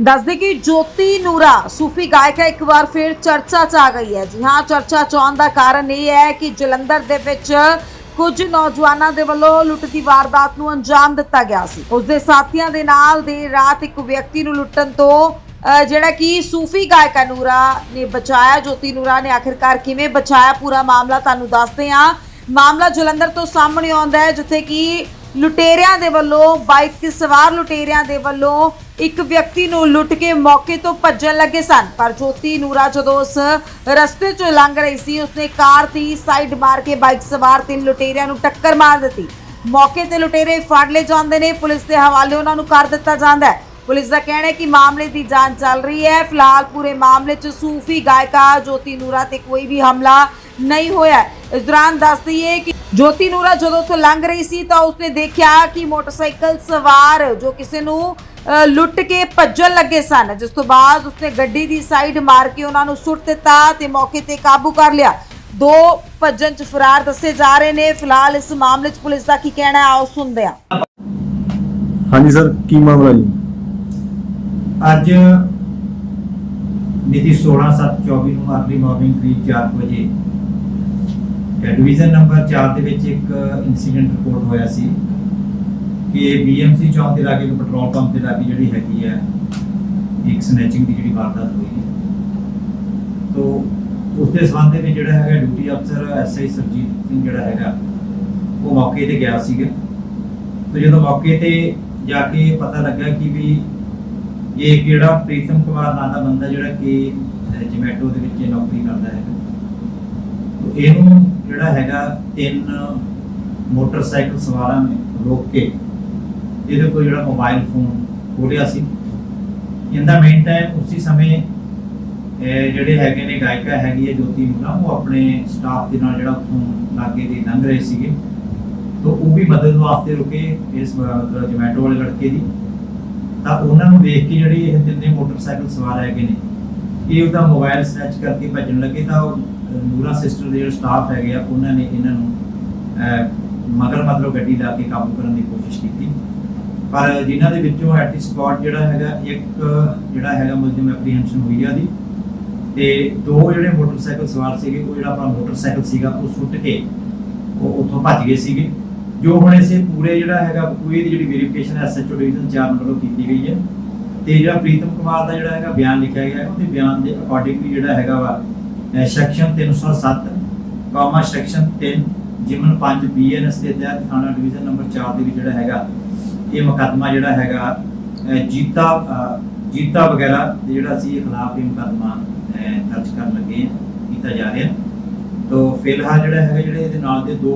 ਦੱਸਦੇ ਕਿ ਜੋਤੀ ਨੂਰਾ, ਸੂਫੀ ਗਾਇਕਾ ਇੱਕ ਵਾਰ ਫਿਰ ਚਰਚਾ 'ਚ ਆ ਗਈ ਹੈ। ਜੀ ਹਾਂ, ਚਰਚਾ 'ਚ ਆਉਣ ਦਾ ਕਾਰਨ ਇਹ ਹੈ ਕਿ ਜਲੰਧਰ ਦੇ ਵਿੱਚ ਕੁਝ ਨੌਜਵਾਨਾਂ ਦੇ ਵੱਲੋਂ ਲੁੱਟ ਦੀ ਵਾਰਦਾਤ ਨੂੰ ਅੰਜਾਮ ਦਿੱਤਾ ਗਿਆ ਸੀ। ਉਸ ਦੇ ਸਾਥੀਆਂ ਦੇ ਨਾਲ ਦੇਰ ਰਾਤ ਇੱਕ ਵਿਅਕਤੀ ਨੂੰ ਲੁੱਟਣ ਤੋਂ ਜਿਹੜਾ ਕਿ ਸੂਫੀ ਗਾਇਕਾ ਨੂਰਾ ਨੇ ਬਚਾਇਆ। ਜੋਤੀ ਨੂਰਾ ਨੇ ਆਖਿਰਕਾਰ ਕਿਵੇਂ ਬਚਾਇਆ, ਪੂਰਾ ਮਾਮਲਾ ਤੁਹਾਨੂੰ ਦੱਸਦੇ ਹਾਂ। ਮਾਮਲਾ ਜਲੰਧਰ ਤੋਂ ਸਾਹਮਣੇ ਆਉਂਦਾ ਹੈ, ਜਿੱਥੇ ਕਿ ਲੁਟੇਰਿਆਂ ਦੇ ਵੱਲੋਂ, ਬਾਈਕ ਸਵਾਰ ਲੁਟੇਰਿਆਂ ਦੇ ਵੱਲੋਂ ਇੱਕ ਵਿਅਕਤੀ ਨੂੰ ਲੁੱਟ ਕੇ ਮੌਕੇ ਤੋਂ ਭੱਜਣ ਲੱਗੇ ਸਨ। ਪਰ ਜੋਤੀ ਨੂਰਾ ਜਦੋਂ ਉਸ ਰਸਤੇ 'ਚੋਂ ਲੰਘ ਰਹੀ ਸੀ, ਉਸਨੇ ਕਾਰ ਦੀ ਸਾਈਡ ਮਾਰ ਕੇ ਬਾਈਕ ਸਵਾਰ ਤਿੰਨ ਲੁਟੇਰਿਆਂ ਨੂੰ ਟੱਕਰ ਮਾਰ ਦਿੱਤੀ। ਮੌਕੇ ਤੇ ਲੁਟੇਰੇ ਫੜ ਲਏ ਜਾਂਦੇ ਨੇ। ਪੁਲਿਸ ਦੇ ਹਵਾਲੇ ਉਹਨਾਂ ਨੂੰ ਕਰ ਦਿੱਤਾ ਜਾਂਦਾ ਹੈ। ਪੁਲਿਸ ਦਾ ਕਹਿਣਾ ਹੈ ਕਿ ਮਾਮਲੇ ਦੀ ਜਾਂਚ ਚੱਲ ਰਹੀ ਹੈ। ਫਿਲਹਾਲ ਪੂਰੇ ਮਾਮਲੇ 'ਚ ਸੂਫੀ ਗਾਇਕਾ, ਜੋਤੀ ਨੂਰਾ ਤੇ ਕੋਈ ਵੀ ਹਮਲਾ ਨਹੀਂ ਹੋਇਆ। ਇਸ ਦੌਰਾਨ ਦੱਸ ਦਈਏ ਕਿ ਜੋਤੀ ਨੂਰਾ ਜਦੋਂ ਉੱਥੋਂ ਲੰਘ ਰਹੀ ਸੀ ਤਾਂ ਉਸਨੇ ਦੇਖਿਆ ਕਿ ਮੋਟਰਸਾਈਕਲ ਸਵਾਰ ਜੋ ਕਿਸੇ ਨੂੰ ਲੁੱਟ ਕੇ ਭੱਜਣ ਲੱਗੇ ਸਨ। ਜਿਸ ਤੋਂ ਬਾਅਦ ਉਸਨੇ ਗੱਡੀ ਦੀ ਸਾਈਡ ਮਾਰ ਕੇ ਉਹਨਾਂ ਨੂੰ ਸੁੱਟ ਦਿੱਤਾ ਤੇ ਮੌਕੇ ਤੇ ਕਾਬੂ ਕਰ ਲਿਆ। ਦੋ ਭੱਜਣ ਚ ਫਰਾਰ ਦੱਸੇ ਜਾ ਰਹੇ ਨੇ। ਫਿਲਹਾਲ ਇਸ ਮਾਮਲੇ 'ਚ ਪੁਲਿਸ ਦਾ ਕੀ ਕਹਿਣਾ ਹੈ ਆਓ ਸੁਣਦੇ ਹਾਂ। ਹਾਂਜੀ ਸਰ ਕੀ ਮਾਮਲਾ ਜੀ? ਅੱਜ ਮਿਤੀ 16/7/24 ਨੂੰ ਅਰਲੀ ਮਾਰਨਿੰਗ ਕਰੀਬ 4 ਵਜੇ ਡਿਵੀਜ਼ਨ ਨੰਬਰ 4 ਦੇ ਵਿੱਚ ਇੱਕ ਇਨਸੀਡੈਂਟ ਰਿਪੋਰਟ ਹੋਇਆ ਸੀ ਕਿ ਬੀਐਮਸੀ ਚੌਂਕ ਦੇ ਲਾਗੇ ਇੱਕ ਪੈਟਰੋਲ ਪੰਪ ਦੇ ਲਾਗੇ ਜਿਹੜੀ ਹੈਗੀ ਹੈ, ਇੱਕ ਸਨੈਚਿੰਗ ਦੀ ਜਿਹੜੀ ਵਾਰਦਾਤ ਹੋਈ ਹੈ। ਤੋ ਉਸ ਦੇ ਸੰਬੰਧ ਵਿੱਚ ਜਿਹੜਾ ਹੈਗਾ ਡਿਊਟੀ ਅਫਸਰ ਐਸਆਈ ਸਰਜੀਤ ਸਿੰਘ ਜਿਹੜਾ ਹੈਗਾ, ਉਹ ਮੌਕੇ ਤੇ ਗਿਆ ਸੀਗਾ। ਤੇ ਜਦੋਂ ਮੌਕੇ ਤੇ ਜਾ ਕੇ ਪਤਾ ਲੱਗਾ ਕਿ ਵੀ ਇਹ ਜਿਹੜਾ ਪ੍ਰੀਤਮ ਕੁਮਾਰ ਨਾਂ ਦਾ ਬੰਦਾ ਜਿਹੜਾ ਕਿ ਜਮੈਟੋ ਦੇ ਵਿੱਚ ਨੌਕਰੀ ਕਰਦਾ ਹੈ ਇਹਨੂੰ ਜਿਹੜਾ ਹੈਗਾ ਤਿੰਨ ਮੋਟਰਸਾਈਕਲ ਸਵਾਰਾਂ ਨੇ ਰੋਕ ਕੇ, ਇਹਦੇ ਕੋਲ ਜਿਹੜਾ ਮੋਬਾਈਲ ਫੋਨ ਖੋਲਿਆ ਸੀ। ਇਹਦਾ ਮੇਨ ਟਾਈਮ ਉਸੇ ਸਮੇਂ ਜਿਹੜੇ ਹੈਗੇ ਨੇ ਗਾਇਕਾ ਹੈਗੀ ਹੈ, ਜੋਤੀ ਮੁੰਡਾ, ਉਹ ਆਪਣੇ ਸਟਾਫ ਦੇ ਨਾਲ ਜਿਹੜਾ ਉੱਥੋਂ ਲਾਗੇ ਦੇ ਲੰਘ ਰਹੇ ਸੀਗੇ। ਤਾਂ ਉਹ ਵੀ ਮਦਦ ਵਾਸਤੇ ਰੁਕੇ ਇਸ ਮਤਲਬ ਜਮੈਟੋ ਵਾਲੇ ਲੜਕੇ ਦੀ। ਤਾਂ ਉਹਨਾਂ ਨੂੰ ਦੇਖ ਕੇ ਜਿਹੜੀ ਇਹ ਤਿੰਨੇ ਮੋਟਰਸਾਈਕਲ ਸਵਾਰ ਹੈਗੇ ਨੇ, ਇਹ ਉਹਦਾ ਮੋਬਾਈਲ ਸਨੈਚ ਕਰਕੇ ਭੱਜਣ ਲੱਗੇ ਤਾਂ ਉਹ ਨੂਰਾ ਸਿਸਟਰ ਦੇ ਜਿਹੜੇ ਸਟਾਫ ਹੈਗੇ ਆ, ਉਹਨਾਂ ਨੇ ਇਹਨਾਂ ਨੂੰ ਮਗਰ ਮਤਲਬ ਗੱਡੀ ਲਾ ਕੇ ਕਾਬੂ ਕਰਨ ਦੀ ਕੋਸ਼ਿਸ਼ ਕੀਤੀ। ਪਰ ਜਿਨ੍ਹਾਂ ਦੇ ਵਿੱਚੋਂ ਐਟ ਦੀ ਸਪੌਟ ਜਿਹੜਾ ਹੈਗਾ, ਇੱਕ ਜਿਹੜਾ ਹੈਗਾ ਮੁਲਜ਼ਮ ਐਪਰੀਹੈਂਸ਼ਨ ਹੋਈ ਆ ਦੀ ਤੇ ਦੋ ਜਿਹੜੇ ਮੋਟਰਸਾਈਕਲ ਸਵਾਰ ਸੀਗੇ, ਉਹ ਜਿਹੜਾ ਆਪਣਾ ਮੋਟਰਸਾਈਕਲ ਸੀਗਾ, ਉਹ ਸੁੱਟ ਕੇ ਉਹ ਉੱਥੋਂ ਭੱਜ ਗਏ ਸੀਗੇ। ਜੋ ਹੁਣ ਇਸੇ ਪੂਰੇ ਜਿਹੜਾ ਹੈਗਾ, ਪੂਰੀ ਦੀ ਜਿਹੜੀ ਵੈਰੀਫਿਕੇਸ਼ਨ ਐਸਐਚਓ ਡਿਵੀਜ਼ਨ 4 ਵੱਲੋਂ ਕੀਤੀ ਗਈ ਹੈ। ਤੇ ਜਿਹੜਾ ਪ੍ਰੀਤਮ ਕੁਮਾਰ ਦਾ ਜਿਹੜਾ ਹੈਗਾ ਬਿਆਨ ਲਿਖਿਆ ਗਿਆ ਹੈ ਉਹਦੇ ਬਿਆਨ ਦੇ ਅਕੋਰਡਿੰਗਲੀ ਜਿਹੜਾ ਹੈਗਾ ਵਾ ਸੈਕਸ਼ਨ 307 ਕਾਮਾ ਸੈਕਸ਼ਨ 3 ਜਿਮਨ 5 ਬੀਐਨਐਸ ਦੇ ਤਹਿਤ ਥਾਣਾ ਡਿਵੀਜ਼ਨ ਨੰਬਰ 4 ਦੇ ਵਿੱਚ ਜਿਹੜਾ ਹੈਗਾ, ਇਹ ਮੁਕੱਦਮਾ ਜਿਹੜਾ ਹੈਗਾ ਜੀਤਾ ਜੀਤਾ ਵਗੈਰਾ ਦੇ ਜਿਹੜਾ ਅਸੀਂ ਇਹ ਖਿਲਾਫ ਇਹ ਮੁਕੱਦਮਾ ਦਰਜ ਕਰਨ ਲੱਗੇ ਹਾਂ ਕੀਤਾ ਜਾ ਰਿਹਾ। ਤੋ ਫਿਲਹਾਲ ਜਿਹੜਾ ਹੈਗਾ, ਜਿਹੜੇ ਇਹਦੇ ਨਾਲ ਦੇ ਦੋ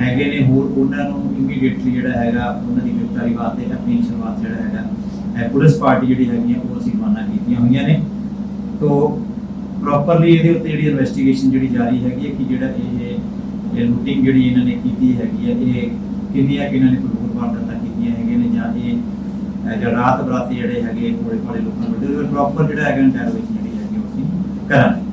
ਹੈਗੇ ਨੇ ਹੋਰ, ਉਹਨਾਂ ਨੂੰ ਇਮੀਡੀਏਟਲੀ ਜਿਹੜਾ ਹੈਗਾ, ਉਹਨਾਂ ਦੀ ਗ੍ਰਿਫਤਾਰੀ ਵਾਸਤੇ ਐਪਲੀਕੇਸ਼ਨ ਵਾਸਤੇ ਜਿਹੜਾ ਹੈਗਾ ਪੁਲਿਸ ਪਾਰਟੀ ਜਿਹੜੀ ਹੈਗੀ ਆ, ਉਹ ਅਸੀਂ ਰਵਾਨਾ ਕੀਤੀਆਂ ਹੋਈਆਂ ਨੇ। ਤੋ ਪ੍ਰੋਪਰਲੀ ਇਹਦੇ ਉੱਤੇ ਜਿਹੜੀ ਇਨਵੈਸਟੀਗੇਸ਼ਨ ਜਿਹੜੀ ਜਾਰੀ ਹੈਗੀ ਹੈ ਕਿ ਜਿਹੜਾ ਇਹ ਇਹ ਲੂਟਿੰਗ ਜਿਹੜੀ ਇਹਨਾਂ ਨੇ ਕੀਤੀ ਹੈਗੀ ਹੈ, ਇਹ ਕਿੰਨੀਆਂ ਕਿਹਨਾਂ ਨੇ ਕੋਈ ਹੋਰ ਵਾਰਦਾਤਾਂ ਕੀਤੀਆਂ ਹੈਗੀਆਂ ਨੇ ਜਾਂ ਇਹ, ਅਹ ਜਿਹੜਾ ਰਾਤ ਬਰਾਤੇ ਜਿਹੜੇ ਹੈਗੇ ਕੋਲੇ ਕੋਲੇ ਲੋਕਾਂ ਨੂੰ ਪ੍ਰੋਪਰ ਜਿਹੜਾ ਹੈਗਾ ਇੰਟਰੋਗੇਸ਼ਨ ਜਿਹੜੀ ਹੈਗੀ ਉਹ ਅਸੀਂ ਕਰਾਂਗੇ।